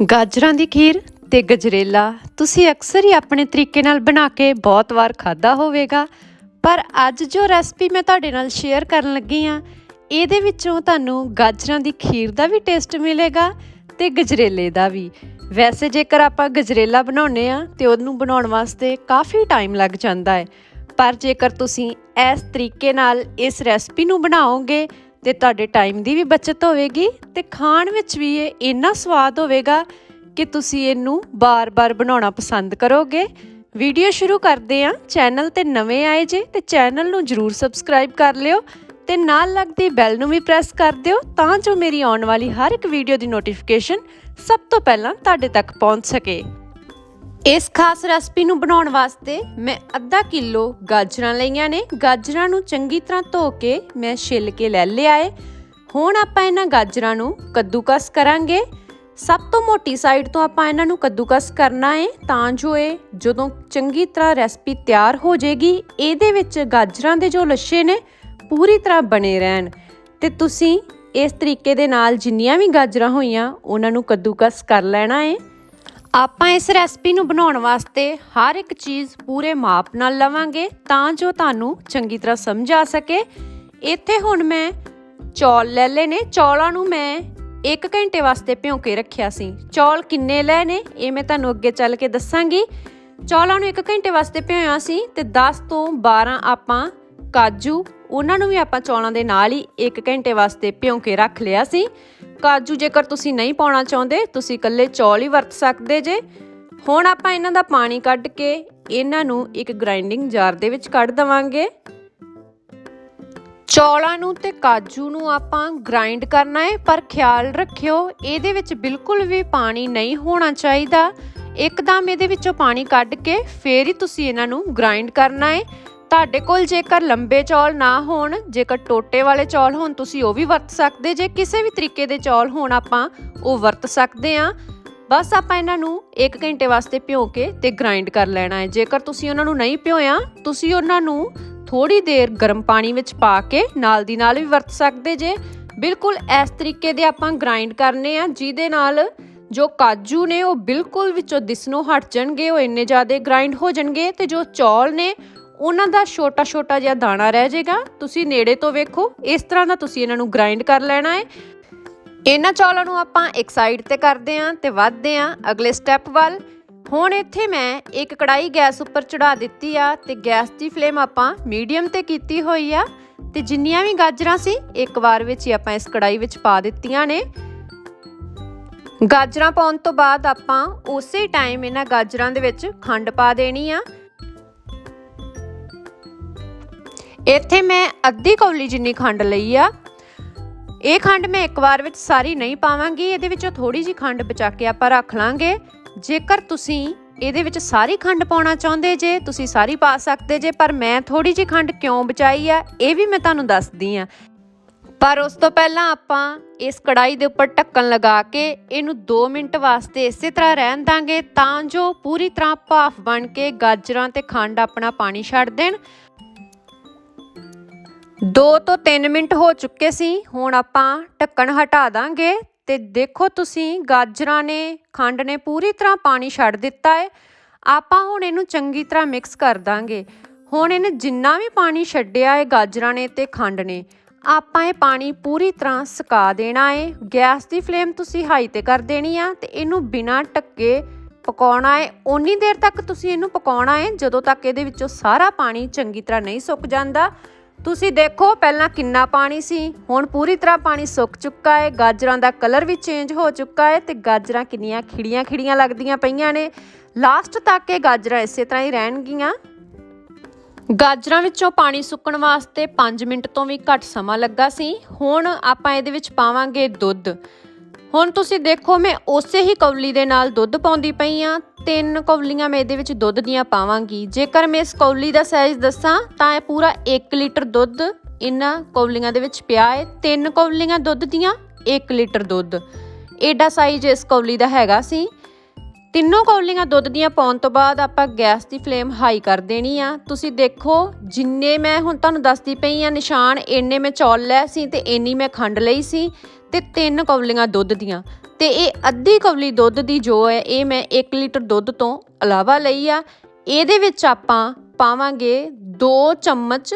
ਗਾਜਰਾਂ ਦੀ ਖੀਰ ਤੇ ਗਜਰੇਲਾ ਤੁਸੀਂ ਅਕਸਰ ਹੀ ਆਪਣੇ ਤਰੀਕੇ ਨਾਲ ਬਣਾ ਕੇ ਬਹੁਤ ਵਾਰ ਖਾਦਾ ਹੋਵੇਗਾ। ਪਰ ਅੱਜ ਜੋ ਰੈਸਪੀ ਮੈਂ ਤੁਹਾਡੇ ਨਾਲ ਸ਼ੇਅਰ ਕਰਨ ਲੱਗੀ ਆ ਇਹਦੇ ਵਿੱਚੋਂ ਤੁਹਾਨੂੰ ਗਾਜਰਾਂ ਦੀ ਖੀਰ ਦਾ ਵੀ ਟੇਸਟ ਮਿਲੇਗਾ ਤੇ ਗਜਰੇਲੇ ਦਾ ਵੀ। ਵੈਸੇ ਜੇਕਰ ਆਪਾਂ ਗਜਰੇਲਾ ਬਣਾਉਨੇ ਆ ਤੇ ਉਹਨੂੰ ਬਣਾਉਣ ਵਾਸਤੇ ਕਾਫੀ ਟਾਈਮ ਲੱਗ ਜਾਂਦਾ ਹੈ। ਪਰ ਜੇਕਰ ਤੁਸੀਂ ਇਸ ਤਰੀਕੇ ਨਾਲ ਇਸ ਰੈਸਪੀ ਨੂੰ ਬਣਾਓਗੇ ਤੇ ਤੁਹਾਡੇ ਟਾਈਮ ਦੀ ਵੀ ਬਚਤ ਹੋਵੇਗੀ ਤੇ ਖਾਣ ਵਿੱਚ ਵੀ ਇਹ ਇੰਨਾ ਸਵਾਦ ਹੋਵੇਗਾ ਕਿ ਤੁਸੀਂ ਇਹਨੂੰ ਬਾਰ-ਬਾਰ ਬਣਾਉਣਾ ਪਸੰਦ ਕਰੋਗੇ। ਵੀਡੀਓ ਸ਼ੁਰੂ ਕਰਦੇ ਹਾਂ। ਚੈਨਲ ਤੇ ਨਵੇਂ ਆਏ ਜੇ ਤੇ ਚੈਨਲ ਨੂੰ ਜਰੂਰ ਸਬਸਕ੍ਰਾਈਬ ਕਰ ਲਿਓ ਤੇ ਨਾਲ ਲੱਗਦੀ ਬੈਲ ਨੂੰ ਵੀ ਪ੍ਰੈਸ ਕਰ ਦਿਓ ਤਾਂ ਜੋ ਮੇਰੀ ਆਉਣ ਵਾਲੀ ਹਰ ਇੱਕ ਵੀਡੀਓ ਦੀ ਨੋਟੀਫਿਕੇਸ਼ਨ ਸਭ ਤੋਂ ਪਹਿਲਾਂ ਤੁਹਾਡੇ ਤੱਕ ਪਹੁੰਚ ਸਕੇ। ਇਸ ਖਾਸ ਰੈਸਪੀ ਨੂੰ ਬਣਾਉਣ ਵਾਸਤੇ ਮੈਂ ਅੱਧਾ ਕਿਲੋ ਗਾਜਰਾਂ ਲਈਆਂ ਨੇ। ਗਾਜਰਾਂ ਨੂੰ ਚੰਗੀ ਤਰ੍ਹਾਂ ਧੋ ਕੇ ਮੈਂ ਛਿੱਲ ਕੇ ਲੈ ਲਿਆ ਏ ਹੁਣ ਆਪਾਂ ਇਹਨਾਂ ਗਾਜਰਾਂ ਨੂੰ ਕੱਦੂਕਸ ਕਰਾਂਗੇ। ਸਭ ਤੋਂ ਮੋਟੀ ਸਾਈਡ ਤੋਂ ਆਪਾਂ ਇਹਨਾਂ ਨੂੰ ਕੱਦੂਕਸ ਕਰਨਾ ਏ, ਤਾਂ ਜੋ ਇਹ ਜਦੋਂ ਚੰਗੀ ਤਰ੍ਹਾਂ ਰੈਸਪੀ ਤਿਆਰ ਹੋ ਜਾਏਗੀ ਇਹਦੇ ਵਿੱਚ ਗਾਜਰਾਂ ਦੇ ਜੋ ਲੱਛੇ ਨੇ, ਪੂਰੀ ਤਰ੍ਹਾਂ ਬਣੇ ਰਹਿਣ। ਤੇ ਤੁਸੀਂ ਇਸ ਤਰੀਕੇ ਦੇ ਨਾਲ ਜਿੰਨੀਆਂ ਵੀ ਗਾਜਰਾਂ ਹੋਈਆਂ, ਉਹਨਾਂ ਨੂੰ ਕੱਦੂਕਸ ਕਰ ਲੈਣਾ ਏ। ਆਪਾਂ ਇਸ ਰੈਸਪੀ ਨੂੰ ਬਣਾਉਣ ਵਾਸਤੇ ਹਰ ਇੱਕ ਚੀਜ਼ ਪੂਰੇ ਮਾਪ ਨਾਲ ਲਵਾਂਗੇ ਤਾਂ ਜੋ ਤੁਹਾਨੂੰ ਚੰਗੀ ਤਰ੍ਹਾਂ ਸਮਝ ਆ ਸਕੇ। ਇੱਥੇ ਹੁਣ ਮੈਂ ਚੌਲ ਲੈ ਲਏ ਨੇ। ਚੌਲਾਂ ਨੂੰ ਮੈਂ 1 ਘੰਟੇ ਵਾਸਤੇ ਭਿਉਂ ਕੇ ਰੱਖਿਆ ਸੀ। ਚੌਲ ਕਿੰਨੇ ਲਏ ਨੇ, ਇਹ ਮੈਂ ਤੁਹਾਨੂੰ ਅੱਗੇ ਚੱਲ ਕੇ ਦੱਸਾਂਗੀ। ਚੌਲਾਂ ਨੂੰ 1 ਘੰਟੇ ਵਾਸਤੇ ਭਿਓਇਆ ਸੀ ਤੇ 10 ਤੋਂ 12 ਆਪਾਂ ਕਾਜੂ, ਉਹਨਾਂ ਨੂੰ ਵੀ ਆਪਾਂ ਚੌਲਾਂ ਦੇ ਨਾਲ ਹੀ 1 ਘੰਟੇ ਵਾਸਤੇ ਭਿਉਂ ਕੇ ਰੱਖ ਲਿਆ ਸੀ। ਕਾਜੂ ਜੇਕਰ ਤੁਸੀਂ ਨਹੀਂ ਪਾਉਣਾ ਚਾਹੁੰਦੇ, ਤੁਸੀਂ ਇਕੱਲੇ ਚੌਲ ਹੀ ਵਰਤ ਸਕਦੇ ਜੇ। ਹੁਣ ਆਪਾਂ ਇਹਨਾਂ ਦਾ ਪਾਣੀ ਕੱਢ ਕੇ ਇਹਨਾਂ ਨੂੰ ਇੱਕ ਗ੍ਰਾਈਂਡਿੰਗ ਜਾਰ ਦੇ ਵਿੱਚ ਕੱਢ ਦਵਾਂਗੇ। ਚੌਲਾਂ ਨੂੰ ਤੇ ਕਾਜੂ ਨੂੰ ਆਪਾਂ ਗ੍ਰਾਈਂਡ ਕਰਨਾ ਹੈ ਪਰ ਖਿਆਲ ਰੱਖਿਓ, ਇਹਦੇ ਵਿੱਚ ਬਿਲਕੁਲ ਵੀ ਪਾਣੀ ਨਹੀਂ ਹੋਣਾ ਚਾਹੀਦਾ। ਇੱਕਦਮ ਇਹਦੇ ਵਿੱਚੋਂ ਪਾਣੀ ਕੱਢ ਕੇ ਫੇਰ ਹੀ ਤੁਸੀਂ ਇਹਨਾਂ ਨੂੰ ਗ੍ਰਾਈਂਡ ਕਰਨਾ ਹੈ ਤੁਹਾਡੇ ਕੋਲ ਜੇਕਰ ਲੰਬੇ ਚੌਲ ਨਾ ਹੋਣ, ਜੇਕਰ ਟੋਟੇ ਵਾਲੇ ਚੌਲ ਹੋਣ, ਤੁਸੀਂ ਉਹ ਵੀ ਵਰਤ ਸਕਦੇ। ਜੇ ਕਿਸੇ ਵੀ ਤਰੀਕੇ ਦੇ ਚੌਲ ਹੋਣ, ਆਪਾਂ ਉਹ ਵਰਤ ਸਕਦੇ ਆ ਬਸ ਆਪਾਂ ਇਹਨਾਂ ਨੂੰ 1 ਘੰਟੇ ਵਾਸਤੇ ਭਿਓ ਕੇ ਤੇ ਗ੍ਰਾਈਂਡ ਕਰ ਲੈਣਾ ਹੈ। ਜੇਕਰ ਤੁਸੀਂ ਉਹਨਾਂ ਨੂੰ ਨਹੀਂ ਭਿਓਇਆ ਤੁਸੀਂ ਉਹਨਾਂ ਨੂੰ ਥੋੜੀ ਦੇਰ ਗਰਮ ਪਾਣੀ ਵਿੱਚ ਪਾ ਕੇ ਨਾਲ ਦੀ ਨਾਲ ਵੀ ਵਰਤ ਸਕਦੇ ਜੇ। ਬਿਲਕੁਲ ਇਸ ਤਰੀਕੇ ਦੇ ਆਪਾਂ ਗ੍ਰਾਈਂਡ ਕਰਨੇ ਆ ਜਿਹਦੇ ਨਾਲ ਜੋ ਕਾਜੂ ਨੇ ਉਹ ਬਿਲਕੁਲ ਵਿੱਚੋਂ ਦਿਸਨੋਂ ਹਟ ਜਾਣਗੇ, ਉਹ ਇੰਨੇ ਜ਼ਿਆਦਾ ਗ੍ਰਾਈਂਡ ਹੋ ਜਾਣਗੇ ਤੇ ਜੋ ਚੌਲ ਨੇ ਉਹਨਾਂ ਦਾ ਛੋਟਾ ਛੋਟਾ ਜਿਹਾ ਦਾਣਾ ਰਹਿ ਜਾਏਗਾ। ਤੁਸੀਂ ਨੇੜੇ ਤੋਂ ਵੇਖੋ। ਇਸ ਤਰ੍ਹਾਂ ਦਾ ਤੁਸੀਂ ਇਹਨਾਂ ਨੂੰ ਗ੍ਰਾਈਂਡ ਕਰ ਲੈਣਾ ਹੈ। ਇਹਨਾਂ ਚੌਲਾਂ ਨੂੰ ਆਪਾਂ ਇੱਕ ਸਾਈਡ ਤੇ ਕਰਦੇ ਆਂ ਤੇ ਵੱਧਦੇ ਆਂ ਅਗਲੇ ਸਟੈਪ ਵੱਲ। ਹੁਣ ਇੱਥੇ ਮੈਂ ਇੱਕ ਕੜਾਈ ਗੈਸ ਉੱਪਰ ਚੜਾ ਦਿੱਤੀ ਆ ਤੇ ਗੈਸ ਦੀ ਫਲੇਮ ਆਪਾਂ ਮੀਡੀਅਮ ਤੇ ਕੀਤੀ ਹੋਈ ਆ। ਤੇ ਜਿੰਨੀਆਂ ਵੀ ਗਾਜਰਾਂ ਸੀ, ਇੱਕ ਵਾਰ ਵਿੱਚ ਹੀ ਆਪਾਂ ਇਸ ਕੜਾਈ ਵਿੱਚ ਪਾ ਦਿੱਤੀਆਂ ਨੇ। ਗਾਜਰਾਂ ਪਾਉਣ ਤੋਂ ਬਾਅਦ ਆਪਾਂ ਉਸੇ ਟਾਈਮ ਇਹਨਾਂ ਗਾਜਰਾਂ ਦੇ ਵਿੱਚ ਖੰਡ ਪਾ ਦੇਣੀ ਆ। ਇੱਥੇ ਮੈਂ ਅੱਧੀ ਕੌਲੀ ਜਿੰਨੀ ਖੰਡ ਲਈ ਆ, ਇਹ ਖੰਡ ਮੈਂ ਇੱਕ ਵਾਰ ਵਿੱਚ ਸਾਰੀ ਨਹੀਂ ਪਾਵਾਂਗੀ, ਇਹਦੇ ਵਿੱਚੋਂ ਥੋੜੀ ਜੀ ਖੰਡ ਬਚਾ ਕੇ ਆਪਾਂ ਰੱਖ ਲਾਂਗੇ। ਜੇਕਰ ਤੁਸੀਂ ਇਹਦੇ ਵਿੱਚ ਸਾਰੀ ਖੰਡ ਪਾਉਣਾ ਚਾਹੁੰਦੇ ਜੇ, ਤੁਸੀਂ ਸਾਰੀ ਪਾ ਸਕਦੇ ਜੇ, ਪਰ ਮੈਂ ਥੋੜੀ ਜੀ ਖੰਡ ਕਿਉਂ ਬਚਾਈ ਆ, ਇਹ ਵੀ ਮੈਂ ਤੁਹਾਨੂੰ ਦੱਸਦੀ ਆ। ਪਰ ਉਸ ਤੋਂ ਪਹਿਲਾਂ ਆਪਾਂ ਇਸ ਕੜਾਈ ਦੇ ਉੱਪਰ ਢੱਕਣ ਲਗਾ ਕੇ ਇਹਨੂੰ 2 ਮਿੰਟ ਵਾਸਤੇ ਇਸੇ ਤਰ੍ਹਾਂ ਰਹਿਣ ਦਾਂਗੇ, ਤਾਂ ਜੋ ਪੂਰੀ ਤਰ੍ਹਾਂ ਭਾਫ ਬਣ ਕੇ ਗਾਜਰਾਂ ਤੇ ਖੰਡ ਆਪਣਾ ਪਾਣੀ ਛੱਡ ਦੇਣ। 2 ਤੋਂ 3 ਮਿੰਟ ਹੋ ਚੁੱਕੇ ਸੀ, ਹੁਣ ਆਪਾਂ ਢੱਕਣ ਹਟਾ ਦਾਂਗੇ ਤੇ ਦੇਖੋ ਤੁਸੀਂ ਗਾਜਰਾਂ ਨੇ, ਖੰਡ ਨੇ ਪੂਰੀ ਤਰ੍ਹਾਂ ਪਾਣੀ ਛੱਡ ਦਿੱਤਾ ਹੈ ਆਪਾਂ ਹੁਣ ਇਹਨੂੰ ਚੰਗੀ ਤਰ੍ਹਾਂ ਮਿਕਸ ਕਰ ਦਾਂਗੇ। ਹੁਣ ਇਹਨੇ ਜਿੰਨਾ ਵੀ ਪਾਣੀ ਛੱਡਿਆ ਹੈ ਗਾਜਰਾਂ ਨੇ ਤੇ ਖੰਡ ਨੇ, ਆਪਾਂ ਇਹ ਪਾਣੀ ਪੂਰੀ ਤਰ੍ਹਾਂ ਸੁਕਾ ਦੇਣਾ ਹੈ ਗੈਸ ਦੀ ਫਲੇਮ ਤੁਸੀਂ ਹਾਈ ਤੇ ਕਰ ਦੇਣੀ ਆ ਤੇ ਇਹਨੂੰ ਬਿਨਾਂ ਢੱਕੇ ਪਕਾਉਣਾ ਹੈ ਓਨੀ ਦੇਰ ਤੱਕ ਤੁਸੀਂ ਇਹਨੂੰ ਪਕਾਉਣਾ ਹੈ ਜਦੋਂ ਤੱਕ ਇਹਦੇ ਵਿੱਚੋਂ ਸਾਰਾ ਪਾਣੀ ਚੰਗੀ ਤਰ੍ਹਾਂ ਨਹੀਂ ਸੁੱਕ ਜਾਂਦਾ। ਤੁਸੀਂ ਦੇਖੋ, ਪਹਿਲਾਂ ਕਿੰਨਾ ਪਾਣੀ ਸੀ। ਹੁਣ ਪੂਰੀ ਤਰ੍ਹਾਂ ਪਾਣੀ ਸੁੱਕ ਚੁੱਕਾ ਹੈ ਗਾਜਰਾਂ ਦਾ ਕਲਰ ਵੀ ਚੇਂਜ ਹੋ ਚੁੱਕਾ ਹੈ ਤੇ ਗਾਜਰਾਂ ਕਿੰਨੀਆਂ ਖਿੜੀਆਂ ਖਿੜੀਆਂ ਲੱਗਦੀਆਂ ਪਈਆਂ ਨੇ। ਲਾਸਟ ਤੱਕ ਇਹ ਗਾਜਰਾਂ ਇਸੇ ਤਰ੍ਹਾਂ ਹੀ ਰਹਿਣਗੀਆਂ। ਗਾਜਰਾਂ ਵਿੱਚੋਂ ਪਾਣੀ ਸੁੱਕਣ ਵਾਸਤੇ 5 ਮਿੰਟ ਤੋਂ ਵੀ ਘੱਟ ਸਮਾਂ ਲੱਗਾ ਸੀ। ਹੁਣ ਆਪਾਂ ਇਹਦੇ ਵਿੱਚ ਪਾਵਾਂਗੇ ਦੁੱਧ। ਹੁਣ ਤੁਸੀਂ ਦੇਖੋ, ਮੈਂ ਉਸੇ ਹੀ ਕੌਲੀ ਦੇ ਨਾਲ ਦੁੱਧ ਪਾਉਂਦੀ ਪਈ ਆ ਤਿੰਨ ਕੌਲੀਆਂ ਮੈਂ ਇਹਦੇ ਵਿੱਚ ਦੁੱਧ ਦੀਆਂ ਪਾਵਾਂਗੀ। ਜੇਕਰ ਮੈਂ ਇਸ ਕੌਲੀ ਦਾ ਸਾਈਜ਼ ਦੱਸਾਂ, ਤਾਂ ਇਹ ਪੂਰਾ 1 ਲੀਟਰ ਦੁੱਧ ਇਹਨਾਂ ਕੌਲੀਆਂ ਦੇ ਵਿੱਚ ਪਿਆ ਹੈ। ਤਿੰਨ ਕੌਲੀਆਂ ਦੁੱਧ ਦੀਆਂ 1 ਲੀਟਰ ਦੁੱਧ। ਏਡਾ ਸਾਈਜ਼ ਇਸ ਕੌਲੀ ਦਾ ਹੈਗਾ ਸੀ। ਤਿੰਨੋਂ ਕੌਲੀਆਂ ਦੁੱਧ ਦੀਆਂ ਪਾਉਣ ਤੋਂ ਬਾਅਦ ਆਪਾਂ ਗੈਸ ਦੀ ਫਲੇਮ ਹਾਈ ਕਰ ਦੇਣੀ ਆ। ਤੁਸੀਂ ਦੇਖੋ, ਜਿੰਨੇ ਮੈਂ ਹੁਣ ਤੁਹਾਨੂੰ ਦੱਸਦੀ ਪਈ ਆ ਨਿਸ਼ਾਨ, ਇੰਨੇ ਮੈਂ ਚੌਲ ਲੈ ਸੀ ਤੇ ਇੰਨੀ ਮੈਂ ਖੰਡ ਲਈ ਸੀ ਤੇ ਤਿੰਨ ਕੌਲੀਆਂ ਦੁੱਧ ਦੀਆਂ। ਤੇ ਇਹ ਅੱਧੀ ਕੌਲੀ ਦੁੱਧ ਦੀ ਜੋ ਹੈ, ਇਹ ਮੈਂ 1 ਲੀਟਰ ਦੁੱਧ ਤੋਂ ਇਲਾਵਾ ਲਈ ਆ। ਇਹਦੇ ਵਿੱਚ ਆਪਾਂ ਪਾਵਾਂਗੇ 2 ਚਮਚ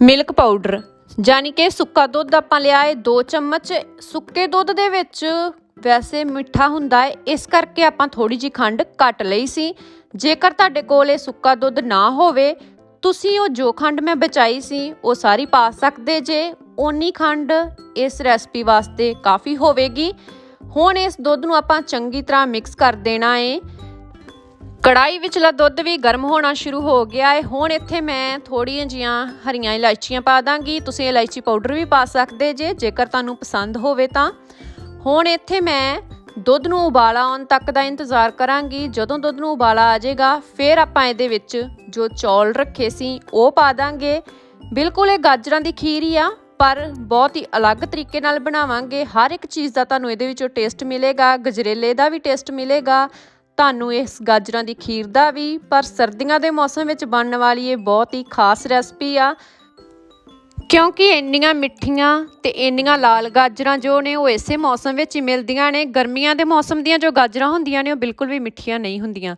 ਮਿਲਕ ਪਾਊਡਰ, ਯਾਨੀ ਕਿ ਸੁੱਕਾ ਦੁੱਧ ਆਪਾਂ ਲਿਆ ਹੈ 2 ਚਮਚ। ਸੁੱਕੇ ਦੁੱਧ ਦੇ ਵਿੱਚ ਵੈਸੇ ਮਿੱਠਾ ਹੁੰਦਾ ਹੈ ਇਸ ਕਰਕੇ ਆਪਾਂ ਥੋੜੀ ਜੀ ਖੰਡ ਘੱਟ ਲਈ ਸੀ। ਜੇਕਰ ਤੁਹਾਡੇ ਕੋਲ ਇਹ ਸੁੱਕਾ ਦੁੱਧ ਨਾ ਹੋਵੇ, ਤੁਸੀਂ ਉਹ ਜੋ ਖੰਡ ਮੈਂ ਬਚਾਈ ਸੀ, ਉਹ ਸਾਰੀ ਪਾ ਸਕਦੇ ਜੇ। ਓਨੀ ਖੰਡ ਇਸ ਰੈਸਪੀ ਵਾਸਤੇ ਕਾਫੀ ਹੋਵੇਗੀ। ਹੁਣ ਇਸ ਦੁੱਧ ਨੂੰ ਆਪਾਂ ਚੰਗੀ ਤਰ੍ਹਾਂ ਮਿਕਸ ਕਰ ਦੇਣਾ ਏ। ਕੜਾਈ ਵਿਚਲਾ ਦੁੱਧ ਵੀ ਗਰਮ ਹੋਣਾ ਸ਼ੁਰੂ ਹੋ ਗਿਆ ਹੈ ਹੁਣ ਇੱਥੇ ਮੈਂ ਥੋੜੀਆਂ ਜੀਆਂ ਹਰੀਆਂ ਇਲਾਇਚੀਆਂ ਪਾ ਦਾਂਗੀ। ਤੁਸੀਂ ਇਲਾਇਚੀ ਪਾਊਡਰ ਵੀ ਪਾ ਸਕਦੇ ਜੇ, ਜੇਕਰ ਤੁਹਾਨੂੰ ਪਸੰਦ ਹੋਵੇ ਤਾਂ। ਹੁਣ ਇੱਥੇ ਮੈਂ ਦੁੱਧ ਨੂੰ ਉਬਾਲਾ ਆਉਣ ਤੱਕ ਦਾ ਇੰਤਜ਼ਾਰ ਕਰਾਂਗੀ। ਜਦੋਂ ਦੁੱਧ ਨੂੰ ਉਬਾਲਾ ਆ ਜਾਏਗਾ, ਫਿਰ ਆਪਾਂ ਇਹਦੇ ਵਿੱਚ ਜੋ ਚੌਲ ਰੱਖੇ ਸੀ, ਉਹ ਪਾ ਦਾਂਗੇ। ਬਿਲਕੁਲ ਇਹ ਗਾਜਰਾਂ ਦੀ ਖੀਰ ਹੀ ਆ, ਪਰ ਬਹੁਤ ਹੀ ਅਲੱਗ ਤਰੀਕੇ ਨਾਲ ਬਣਾਵਾਂਗੇ। ਹਰ ਇੱਕ ਚੀਜ਼ ਦਾ ਤੁਹਾਨੂੰ ਇਹਦੇ ਵਿੱਚੋਂ ਟੇਸਟ ਮਿਲੇਗਾ, ਗਜਰੇਲੇ ਦਾ ਵੀ ਟੇਸਟ ਮਿਲੇਗਾ, ਤੁਹਾਨੂੰ ਇਸ ਗਾਜਰਾਂ ਦੀ ਖੀਰ ਦਾ ਵੀ। ਪਰ ਸਰਦੀਆਂ ਦੇ ਮੌਸਮ ਵਿੱਚ ਬਣਨ ਵਾਲੀ ਇਹ ਬਹੁਤ ਹੀ ਖਾਸ ਰੈਸਪੀ ਆ। ਕਿਉਂਕਿ ਇੰਨੀਆਂ ਮਿੱਠੀਆਂ ਤੇ ਇੰਨੀਆਂ ਲਾਲ ਗਾਜਰਾਂ ਜੋ ਨੇ ਉਹ ਇਸੇ ਮੌਸਮ ਵਿੱਚ ਹੀ ਮਿਲਦੀਆਂ ਨੇ, ਗਰਮੀਆਂ ਦੇ ਮੌਸਮ ਦੀਆਂ ਜੋ ਗਾਜਰਾਂ ਹੁੰਦੀਆਂ ਨੇ ਉਹ ਬਿਲਕੁਲ ਵੀ ਮਿੱਠੀਆਂ ਨਹੀਂ ਹੁੰਦੀਆਂ।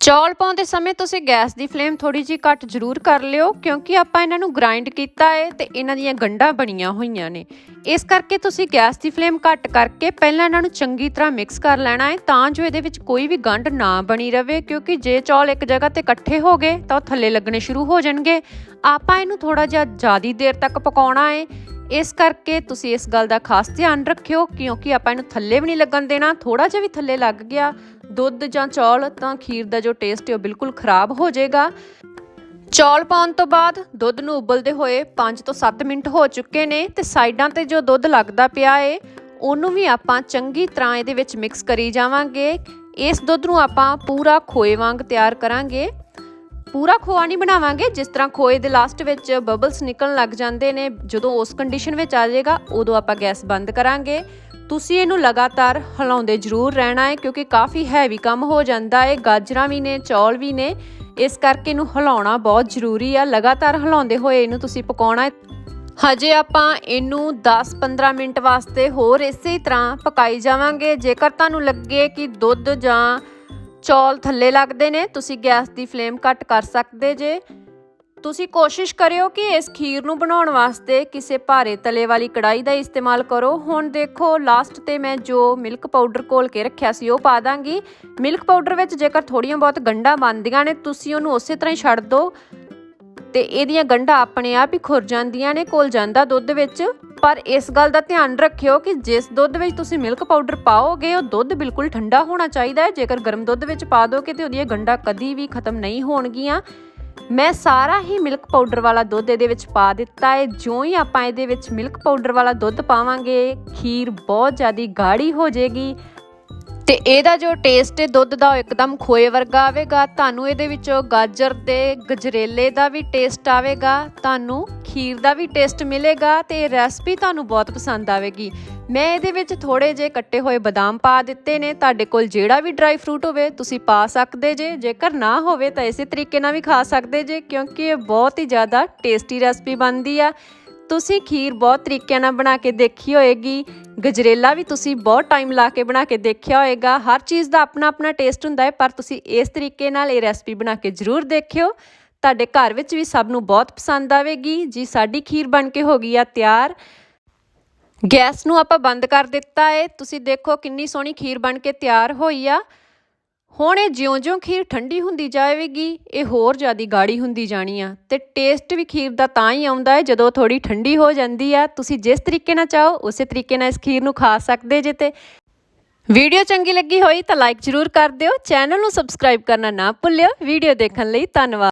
ਚੌਲ ਪਾਉਂਦੇ ਸਮੇਂ ਤੁਸੀਂ ਗੈਸ ਦੀ ਫਲੇਮ ਥੋੜੀ ਜਿਹੀ ਘੱਟ ਜ਼ਰੂਰ ਕਰ ਲਿਓ, ਕਿਉਂਕਿ ਆਪਾਂ ਇਹਨਾਂ ਨੂੰ ਗ੍ਰਾਈਂਡ ਕੀਤਾ ਹੈ ਤੇ ਇਹਨਾਂ ਦੀਆਂ ਗੰਢਾਂ ਬਣੀਆਂ ਹੋਈਆਂ ਨੇ। ਇਸ ਕਰਕੇ ਤੁਸੀਂ ਗੈਸ ਦੀ ਫਲੇਮ ਘੱਟ ਕਰਕੇ ਪਹਿਲਾਂ ਇਹਨਾਂ ਨੂੰ ਚੰਗੀ ਤਰ੍ਹਾਂ ਮਿਕਸ ਕਰ ਲੈਣਾ ਹੈ ਤਾਂ ਜੋ ਇਹਦੇ ਵਿੱਚ ਕੋਈ ਵੀ ਗੰਢ ਨਾ ਬਣੀ ਰਵੇ, ਕਿਉਂਕਿ ਜੇ ਚੌਲ ਇੱਕ ਜਗ੍ਹਾ ਤੇ ਇਕੱਠੇ ਹੋ ਗਏ, ਤਾਂ ਉਹ ਥੱਲੇ ਲੱਗਣੇ ਸ਼ੁਰੂ ਹੋ ਜਾਣਗੇ। ਆਪਾਂ ਇਹਨੂੰ ਥੋੜਾ ਜਿਹਾ ਜ਼ਿਆਦਾ ਦੇਰ ਤੱਕ ਪਕਾਉਣਾ ਹੈ ਇਸ ਕਰਕੇ ਤੁਸੀਂ ਇਸ ਗੱਲ ਦਾ ਖਾਸ ਧਿਆਨ ਰੱਖਿਓ, ਕਿਉਂਕਿ ਆਪਾਂ ਇਹਨੂੰ ਥੱਲੇ ਵੀ ਨਹੀਂ ਲੱਗਣ ਦੇਣਾ ਥੋੜਾ ਜਿਹਾ ਵੀ ਥੱਲੇ ਲੱਗ ਗਿਆ ਦੁੱਧ ਜਾਂ ਚੌਲ, ਤਾਂ ਖੀਰ ਦਾ ਜੋ ਟੇਸਟ ਹੈ ਉਹ ਬਿਲਕੁਲ ਖਰਾਬ ਹੋ ਜਾਏਗਾ। ਚੌਲ ਪਾਉਣ ਤੋਂ ਬਾਅਦ ਦੁੱਧ ਨੂੰ ਉਬਲਦੇ ਹੋਏ 5 ਤੋਂ 7 ਮਿੰਟ ਹੋ ਚੁੱਕੇ ਨੇ ਤੇ ਸਾਈਡਾਂ ਤੇ ਜੋ ਦੁੱਧ ਲੱਗਦਾ ਪਿਆ ਏ, ਉਹਨੂੰ ਵੀ ਆਪਾਂ ਚੰਗੀ ਤਰ੍ਹਾਂ ਇਹਦੇ ਵਿੱਚ ਮਿਕਸ ਕਰੀ ਜਾਵਾਂਗੇ। ਇਸ ਦੁੱਧ ਨੂੰ ਆਪਾਂ ਪੂਰਾ ਖੋਏ ਵਾਂਗ ਤਿਆਰ ਕਰਾਂਗੇ। ਪੂਰਾ ਖੋਆ ਨਹੀਂ ਬਣਾਵਾਂਗੇ, ਜਿਸ ਤਰ੍ਹਾਂ ਖੋਏ ਦੇ ਲਾਸਟ ਵਿੱਚ ਬਬਲਸ ਨਿਕਲਣ ਲੱਗ ਜਾਂਦੇ ਨੇ, ਜਦੋਂ ਉਸ ਕੰਡੀਸ਼ਨ ਵਿੱਚ ਆ ਜਾਏਗਾ, ਉਦੋਂ ਆਪਾਂ ਗੈਸ ਬੰਦ ਕਰਾਂਗੇ। ਤੁਸੀਂ ਇਹਨੂੰ ਲਗਾਤਾਰ ਹਿਲਾਉਂਦੇ ਜ਼ਰੂਰ ਰਹਿਣਾ ਹੈ, ਕਿਉਂਕਿ ਕਾਫੀ ਹੈਵੀ ਕੰਮ ਹੋ ਜਾਂਦਾ ਹੈ। ਗਾਜਰਾਂ ਵੀ ਨੇ, ਚੌਲ ਵੀ ਨੇ। ਇਸ ਕਰਕੇ ਇਹਨੂੰ ਹਿਲਾਉਣਾ ਬਹੁਤ ਜ਼ਰੂਰੀ ਆ। ਲਗਾਤਾਰ ਹਿਲਾਉਂਦੇ ਹੋਏ ਇਹਨੂੰ ਤੁਸੀਂ ਪਕਾਉਣਾ ਹੈ। ਹਜੇ ਆਪਾਂ ਇਹਨੂੰ 10-15 ਮਿੰਟ ਵਾਸਤੇ ਹੋਰ ਇਸੇ ਤਰ੍ਹਾਂ ਪਕਾਈ ਜਾਵਾਂਗੇ। ਜੇਕਰ ਤੁਹਾਨੂੰ ਲੱਗੇ ਕਿ ਦੁੱਧ ਜਾਂ ਚੌਲ ਥੱਲੇ ਲੱਗਦੇ ਨੇ, ਤੁਸੀਂ ਗੈਸ ਦੀ ਫਲੇਮ ਘੱਟ ਕਰ ਸਕਦੇ ਜੇ। ਤੁਸੀਂ ਕੋਸ਼ਿਸ਼ ਕਰਿਓ ਕਿ ਇਸ ਖੀਰ ਨੂੰ ਬਣਾਉਣ ਵਾਸਤੇ ਕਿਸੇ ਭਾਰੇ ਤਲੇ ਵਾਲੀ ਕੜਾਈ ਦਾ ਇਸਤੇਮਾਲ ਕਰੋ। ਹੁਣ ਦੇਖੋ ਲਾਸਟ ਤੇ ਮੈਂ ਜੋ ਮਿਲਕ ਪਾਊਡਰ ਕੋਲ ਕੇ ਰੱਖਿਆ ਸੀ, ਉਹ ਪਾ ਦਾਂਗੀ। ਮਿਲਕ ਪਾਊਡਰ ਵਿੱਚ ਜੇਕਰ ਥੋੜੀਆਂ ਬਹੁਤ ਗੰਢਾਂ ਬਣਦੀਆਂ ਨੇ, ਤੁਸੀਂ ਉਹਨੂੰ ਉਸੇ ਤਰ੍ਹਾਂ ਹੀ ਛੱਡ ਦਿਓ ਤੇ ਇਹਦੀਆਂ ਗੰਢਾਂ ਆਪਣੇ ਆਪ ਹੀ ਖੁਰ ਜਾਂਦੀਆਂ ਨੇ ਕੋਲ ਜਾਂਦਾ ਦੁੱਧ ਵਿੱਚ। ਪਰ ਇਸ ਗੱਲ ਦਾ ਧਿਆਨ ਰੱਖਿਓ ਕਿ ਜਿਸ ਦੁੱਧ ਵਿੱਚ ਤੁਸੀਂ ਮਿਲਕ ਪਾਊਡਰ ਪਾਓਗੇ, ਉਹ ਦੁੱਧ ਬਿਲਕੁਲ ਠੰਡਾ ਹੋਣਾ ਚਾਹੀਦਾ ਹੈ। ਜੇਕਰ ਗਰਮ ਦੁੱਧ ਵਿੱਚ ਪਾ ਦੋਗੇ ਤੇ ਉਹਦੀਆਂ ਗੰਢਾਂ ਕਦੀ ਵੀ ਖਤਮ ਨਹੀਂ ਹੋਣਗੀਆਂ। ਮੈਂ ਸਾਰਾ ਹੀ ਮਿਲਕ ਪਾਊਡਰ ਵਾਲਾ ਦੁੱਧ ਇਹਦੇ ਵਿੱਚ ਪਾ ਦਿੱਤਾ ਹੈ। ਜਿਉਂ ਹੀ ਆਪਾਂ ਇਹਦੇ ਵਿੱਚ ਮਿਲਕ ਪਾਊਡਰ ਵਾਲਾ ਦੁੱਧ ਪਾਵਾਂਗੇ, ਖੀਰ ਬਹੁਤ ਜ਼ਿਆਦਾ ਗਾੜੀ ਹੋ ਜਾਏਗੀ। ਤੇ ਇਹਦਾ ਜੋ ਟੇਸਟ ਹੈ, ਦੁੱਧ ਦਾ ਉਹ ਇੱਕਦਮ ਖੋਏ ਵਰਗਾ ਆਵੇਗਾ। ਤੁਹਾਨੂੰ ਇਹਦੇ ਵਿੱਚੋਂ ਗਾਜਰ ਤੇ ਗਜਰੇਲੇ ਦਾ ਵੀ ਟੇਸਟ ਆਵੇਗਾ। ਤੁਹਾਨੂੰ ਖੀਰ ਦਾ ਵੀ ਟੇਸਟ ਮਿਲੇਗਾ ਤੇ ਇਹ ਰੈਸਪੀ ਤੁਹਾਨੂੰ ਬਹੁਤ ਪਸੰਦ ਆਵੇਗੀ। ਮੈਂ ਇਹਦੇ ਵਿੱਚ ਥੋੜੇ ਜਿਹੇ ਕੱਟੇ ਹੋਏ ਬਦਾਮ ਪਾ ਦਿੱਤੇ ਨੇ। ਤੁਹਾਡੇ ਕੋਲ ਜਿਹੜਾ ਵੀ ਡਰਾਈ ਫਰੂਟ ਹੋਵੇ, ਤੁਸੀਂ ਪਾ ਸਕਦੇ ਜੇ। ਜੇਕਰ ਨਾ ਹੋਵੇ ਤਾਂ ਇਸੇ ਤਰੀਕੇ ਨਾਲ ਵੀ ਖਾ ਸਕਦੇ ਜੇ, ਕਿਉਂਕਿ ਇਹ ਬਹੁਤ ਹੀ ਜ਼ਿਆਦਾ ਟੇਸਟੀ ਰੈਸਪੀ ਬਣਦੀ ਆ। ਤੁਸੀਂ ਖੀਰ ਬਹੁਤ ਤਰੀਕਿਆਂ ਨਾਲ ਬਣਾ ਕੇ ਦੇਖੀ ਹੋਏਗੀ। ਗਜਰੇਲਾ ਵੀ ਤੁਸੀਂ ਬਹੁਤ ਟਾਈਮ ਲਾ ਕੇ ਬਣਾ ਕੇ ਦੇਖਿਆ ਹੋਏਗਾ। ਹਰ ਚੀਜ਼ ਦਾ ਆਪਣਾ ਆਪਣਾ ਟੇਸਟ ਹੁੰਦਾ ਹੈ, ਪਰ ਤੁਸੀਂ ਇਸ ਤਰੀਕੇ ਨਾਲ ਇਹ ਰੈਸਪੀ ਬਣਾ ਕੇ ਜ਼ਰੂਰ ਦੇਖਿਓ। ਤੁਹਾਡੇ ਘਰ ਵਿੱਚ ਵੀ ਸਭ ਨੂੰ ਬਹੁਤ ਪਸੰਦ ਆਵੇਗੀ। ਜੀ, ਸਾਡੀ ਖੀਰ ਬਣ ਕੇ ਹੋ ਗਈ ਆ ਤਿਆਰ। ਗੈਸ ਨੂੰ ਆਪਾਂ ਬੰਦ ਕਰ ਦਿੱਤਾ ਹੈ ਤੁਸੀਂ ਦੇਖੋ ਕਿੰਨੀ ਸੋਹਣੀ ਖੀਰ ਬਣ ਕੇ ਤਿਆਰ ਹੋਈ ਆ। ਹੁਣ ਇਹ ਜਿਉਂ-ਜਿਉਂ ਖੀਰ ਠੰਡੀ ਹੁੰਦੀ ਜਾਵੇਗੀ, ਇਹ ਹੋਰ ਜ਼ਿਆਦਾ ਗਾੜੀ ਹੁੰਦੀ ਜਾਣੀ ਆ। ਤੇ ਟੇਸਟ ਵੀ ਖੀਰ ਦਾ ਤਾਂ ਹੀ ਆਉਂਦਾ ਹੈ ਜਦੋਂ ਥੋੜੀ ਠੰਡੀ ਹੋ ਜਾਂਦੀ ਆ। ਤੁਸੀਂ ਜਿਸ ਤਰੀਕੇ ਨਾਲ ਚਾਹੋ, ਉਸੇ ਤਰੀਕੇ ਨਾਲ ਇਸ ਖੀਰ ਨੂੰ ਖਾ ਸਕਦੇ ਜੇ ਤੇ। ਵੀਡੀਓ ਚੰਗੀ ਲੱਗੀ ਹੋਈ ਤਾਂ ਲਾਈਕ ਜ਼ਰੂਰ ਕਰ ਦਿਓ। ਚੈਨਲ ਨੂੰ ਸਬਸਕ੍ਰਾਈਬ ਕਰਨਾ ਨਾ ਭੁੱਲਿਓ। ਵੀਡੀਓ ਦੇਖਣ ਲਈ ਧੰਨਵਾਦ।